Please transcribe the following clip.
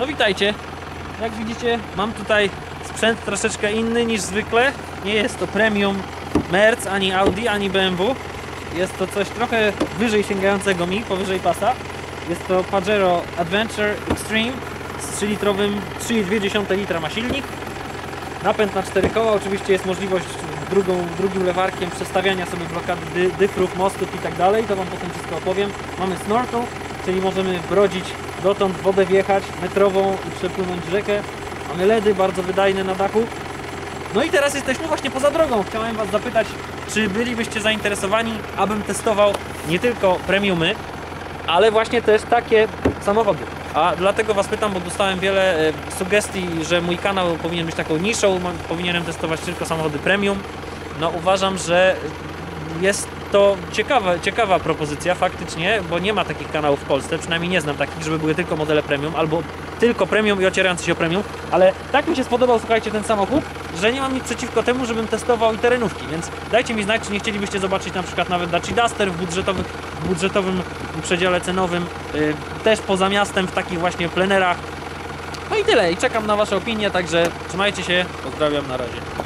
No witajcie. Jak widzicie, mam tutaj sprzęt troszeczkę inny niż zwykle. Nie jest to premium Merc, ani Audi, ani BMW. Jest to coś trochę wyżej sięgającego mi, powyżej pasa. Jest to Pajero Adventure Extreme z 3-litrowym, 3,2 litra ma silnik. Napęd na cztery koła, oczywiście jest możliwość drugą, drugim lewarkiem przestawiania sobie blokady dy, dyfrów, mostów i tak dalej, to Wam potem wszystko opowiem. Mamy snorkel, czyli możemy brodzić dotąd wodę wjechać metrową i przepłynąć rzekę. Mamy LEDy bardzo wydajne na dachu. No i teraz jesteśmy właśnie poza drogą. Chciałem Was zapytać, czy bylibyście zainteresowani, abym testował nie tylko premiumy, ale właśnie też takie samochody. A dlatego Was pytam, bo dostałem wiele e, sugestii, że mój kanał powinien być taką niszą, powinienem testować tylko samochody premium. No uważam, że jest to ciekawa, ciekawa propozycja faktycznie, bo nie ma takich kanałów w Polsce, przynajmniej nie znam takich, żeby były tylko modele premium, albo tylko premium i ocierające się o premium, ale tak mi się spodobał, słuchajcie, ten samochód, że nie mam nic przeciwko temu, żebym testował i terenówki, więc dajcie mi znać, czy nie chcielibyście zobaczyć na przykład nawet Dacia Duster w, budżetowych, w budżetowym przedziale cenowym, yy, też poza miastem w takich właśnie plenerach. No i tyle, i czekam na Wasze opinie, także trzymajcie się, pozdrawiam, na razie.